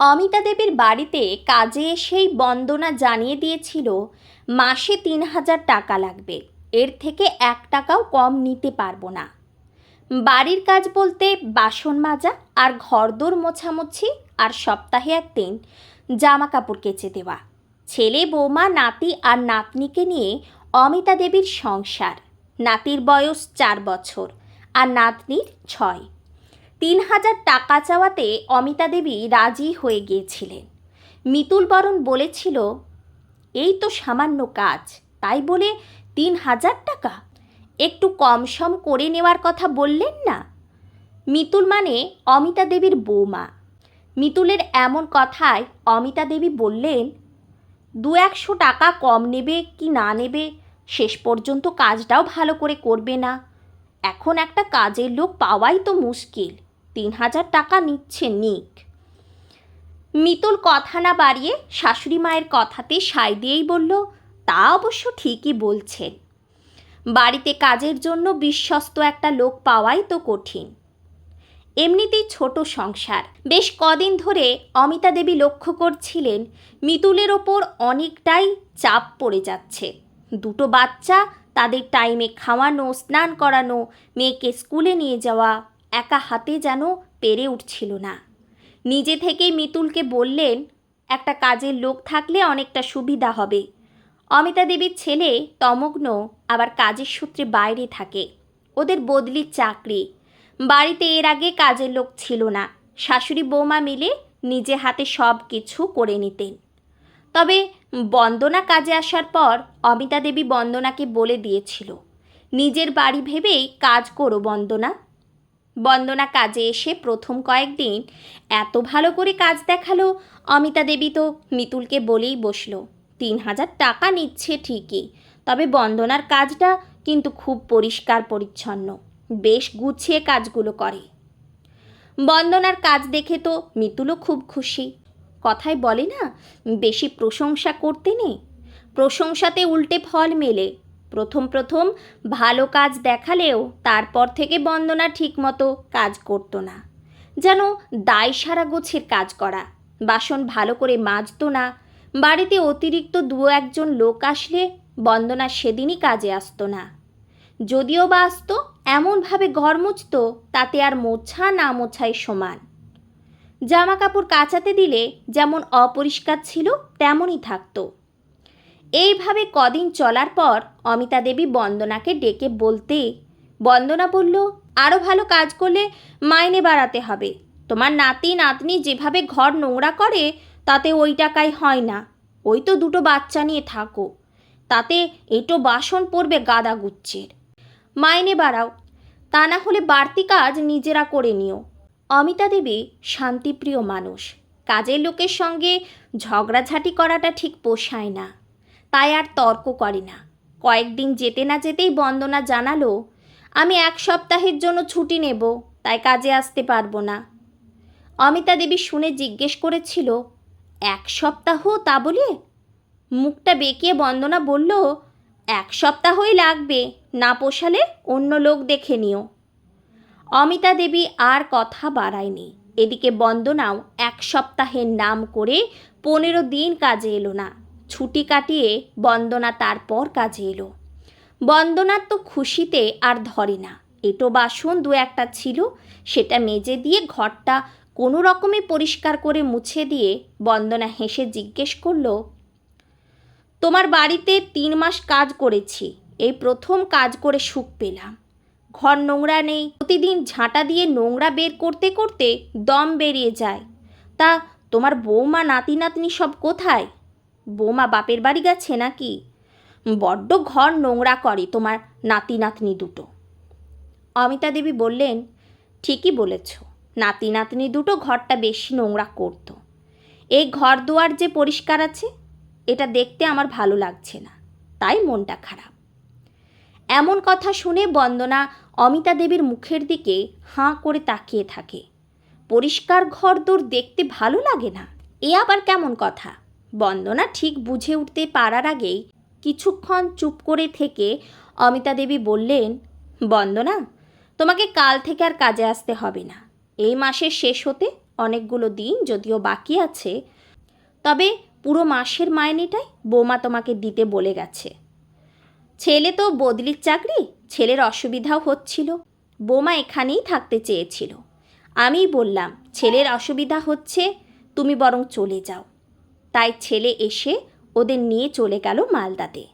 অমিতা দেবীর বাড়িতে কাজে এসেই বন্দনা জানিয়ে দিয়েছিল, মাসে তিন হাজার টাকা লাগবে, এর থেকে এক টাকাও কম নিতে পারব না। বাড়ির কাজ বলতে বাসন মাজা আর ঘরদোর মোছামুছি আর সপ্তাহে একদিন জামা কাপড় কেচে দেওয়া। ছেলে, বৌমা, নাতি আর নাতনিকে নিয়ে অমিতা দেবীর সংসার। নাতির বয়স চার বছর আর নাতনির ছয়। তিন হাজার টাকা চাওয়াতে অমিতা দেবী রাজি হয়ে গিয়েছিলেন। মিতুল বরণ বলেছিল, এই তো সামান্য কাজ, তাই বলে তিন হাজার টাকা? একটু কম সম করে নেওয়ার কথা বললেন না? মিতুল মানে অমিতা দেবীর বৌমা। মিতুলের এমন কথায় অমিতা দেবী বললেন দু একশো টাকা কম নেবে কি না নেবে, শেষ পর্যন্ত কাজটাও ভালো করে করবে না। এখন একটা কাজের লোক পাওয়াই তো মুশকিল। তিন হাজার টাকা নিচ্ছে নিক। মিতুল কথা না বাড়িয়ে শাশুড়ি মায়ের কথাতে সায় দিয়েই বলল, তা অবশ্য ঠিকই বলছেন। বাড়িতে কাজের জন্য বিশ্বস্ত একটা লোক পাওয়াই তো কঠিন। এমনিতেই ছোট সংসার। বেশ কদিন ধরে অমিতা দেবী লক্ষ্য করছিলেন, মিতুলের ওপর অনেকটাই চাপ পড়ে যাচ্ছে। দুটো বাচ্চা, তাদের টাইমে খাওয়ানো, স্নান করানো, মেয়েকে স্কুলে নিয়ে যাওয়া একা হাতে যেন পেরে উঠছিল না। নিজে থেকেই মিতুলকে বললেন, একটা কাজের লোক থাকলে অনেকটা সুবিধা হবে। অমিতা দেবীর ছেলে তমগ্ন আবার কাজের সূত্রে বাইরে থাকে। ওদের বদলির চাকরি। বাড়িতে এর আগে কাজের লোক ছিল না। শাশুড়ি বৌমা মিলে নিজে হাতে সব কিছু করে নিতেন। তবে বন্দনা কাজে আসার পর অমিতা দেবী বন্দনাকে বলে দিয়েছিল, নিজের বাড়ি ভেবেই কাজ করো বন্দনা। বন্দনা কাজে এসে প্রথম কয়েকদিন এত ভালো করে কাজ দেখাল, অমিতা দেবী তো মিতুলকে বলেই বসল, তিন হাজার টাকা নিচ্ছে ঠিকই, তবে বন্দনার কাজটা কিন্তু খুব পরিষ্কার পরিচ্ছন্ন, বেশ গুছিয়ে কাজগুলো করে। বন্দনার কাজ দেখে তো মিতুলও খুব খুশি, কথায় বলে না, বেশি প্রশংসা করতে নেই, প্রশংসাতে উল্টে ফল মেলে প্রথম প্রথম ভালো কাজ দেখালেও তারপর থেকে বন্দনা ঠিকমতো কাজ করতো না। যেন দায় সারা গোছের কাজ করা, বাসন ভালো করে মাজতো না, বাড়িতে অতিরিক্ত দু একজন লোক আসলে বন্দনা সেদিনই কাজে আসতো না। যদিও বা আসতো, এমনভাবে ঘর মুছত, তাতে আর মোছা না মোছাই সমান। জামা কাপড় কাচাতে দিলে যেমন অপরিষ্কার ছিল, তেমনই থাকতো। এইভাবে কদিন চলার পর অমিতা দেবী বন্দনাকে ডেকে বলতে, বন্দনা বলল আরও ভালো কাজ করলে মাইনে বাড়াতে হবে। তোমার নাতি নাতনি যেভাবে ঘর নোংরা করে, তাতে ওই টাকায় হয় না। ওই তো দুটো বাচ্চা নিয়ে থাকো। তাতে এটো বাসন পড়বে গাদা গুচ্ছের। মাইনে বাড়াও। তা না হলে বাড়তি কাজ নিজেরা করে নিও। অমিতা দেবী শান্তিপ্রিয় মানুষ। কাজের লোকের সঙ্গে ঝগড়াঝাটি করাটা ঠিক পোষায় না। তাই আর তর্ক করে না। কয়েকদিন যেতে না যেতেই বন্দনা জানালো, আমি এক সপ্তাহের জন্য ছুটি নেব, তাই কাজে আসতে পারব না। অমিতা দেবী শুনে জিজ্ঞেস করেছিল, এক সপ্তাহ তা বলে? মুখটা বেঁকিয়ে বন্দনা বলল, এক সপ্তাহই লাগবে, না পোষালে অন্য লোক দেখে নিও। অমিতা দেবী আর কথা বাড়ায়নি। এদিকে বন্দনাও এক সপ্তাহের নাম করে পনেরো দিন কাজে এলো না। ছুটি কাটিয়ে বন্দনা তারপর কাজে এলো। বন্দনার তো খুশিতে আর ধরে না। এটো বাসন দু একটা ছিল, সেটা মেজে দিয়ে ঘরটা কোনো রকমে পরিষ্কার করে মুছে দিয়ে বন্দনা হেসে জিজ্ঞেস করল, তোমার বাড়িতে তিন মাস কাজ করেছি, এই প্রথম কাজ করে সুখ পেলাম। ঘর নোংরা নেই, প্রতিদিন ঝাঁটা দিয়ে নোংরা বের করতে করতে দম বেরিয়ে যায়। তা তোমার বৌমা নাতি নাতনি সব কোথায়? বৌমা বাপের বাড়ি গেছে নাকি? বড্ড ঘর নোংরা করে তোমার নাতি নাতনি দুটো। অমিতা দেবী বললেন, ঠিকই বলেছ, নাতি নাতনি দুটো ঘরটা বেশি নোংরা করতো। এই ঘর দুয়ার যে পরিষ্কার আছে, এটা দেখতে আমার ভালো লাগছে না, তাই মনটা খারাপ। এমন কথা শুনে বন্দনা অমিতা দেবীর মুখের দিকে হাঁ করে তাকিয়ে থাকে। পরিষ্কার ঘর দোর দেখতে ভালো লাগে না? এ আবার কেমন কথা? বন্দনা ঠিক বুঝে উঠতে পারার আগেই কিছুক্ষণ চুপ করে থেকে অমিতা দেবী বললেন, বন্দনা, তোমাকে কাল থেকে আর কাজে আসতে হবে না। এই মাসের শেষ হতে অনেকগুলো দিন যদিও বাকি আছে, তবে পুরো মাসের মাইনেটাই বৌমা তোমাকে দিতে বলে গেছে। ছেলে তো বদলির চাকরি, ছেলের অসুবিধাও হচ্ছিল। বৌমা এখানেই থাকতে চেয়েছিল। আমি বললাম, ছেলের অসুবিধা হচ্ছে, তুমি বরং চলে যাও। তাই ছেলে এসে ওদের নিয়ে চলে গেল মালদাতে।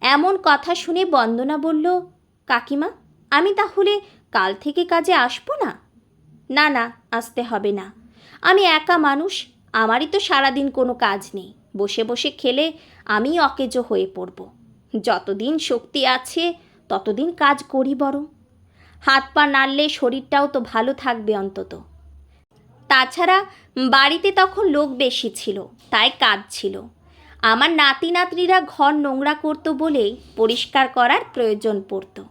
এমন কথা শুনে বন্দনা বলল, কাকিমা, আমি তাহলে কাল থেকে কাজে আসব না? না না, আসতে হবে না। আমি একা মানুষ, আমারই তো সারাদিন কোনো কাজ নেই। বসে বসে খেলে আমি অকেজো হয়ে পড়ব। যতদিন শক্তি আছে, ততদিন কাজ করি বরং। হাত পা নাড়লে শরীরটাও তো ভালো থাকবে অন্তত। তাছাড়া বাড়িতে তখন লোক বেশি ছিল, তাই কাজ ছিল। আমার নাতি নাতনিরা ঘর নোংরা করতো বলেই পরিষ্কার করার প্রয়োজন পড়তো।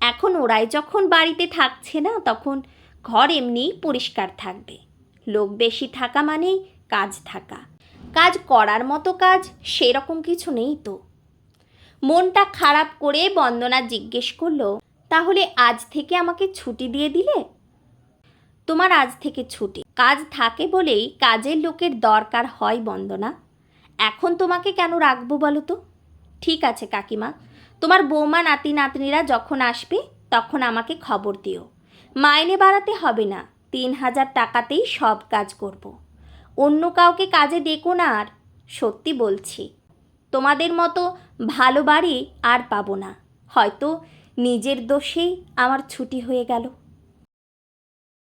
এখন ওরাই যখন বাড়িতে থাকছে না, তখন ঘর এমনিই পরিষ্কার থাকবে। লোক বেশি থাকা মানেই কাজ থাকা। কাজ করার মতো কাজ সেরকম কিছু নেই তো। মনটা খারাপ করে বন্দনা জিজ্ঞেস করল, তাহলে আজ থেকে আমাকে ছুটি দিয়ে দিলে? তোমার আজ থেকে ছুটি। কাজ থাকে বলেই কাজের লোকের দরকার হয় বন্দনা। এখন তোমাকে কেন রাখব বলো তো? ঠিক আছে কাকিমা, তোমার বৌমা, নাতি, নাতনিরা যখন আসবে তখন আমাকে খবর দিও। মাইনে বাড়াতে হবে না, তিন হাজার টাকাতেই সব কাজ করব। অন্য কাউকে কাজে ডেকো না আর, সত্যি বলছি। তোমাদের মতো ভালো বাড়ি আর পাবো না। হয়তো নিজের দোষেই আমার ছুটি হয়ে গেল।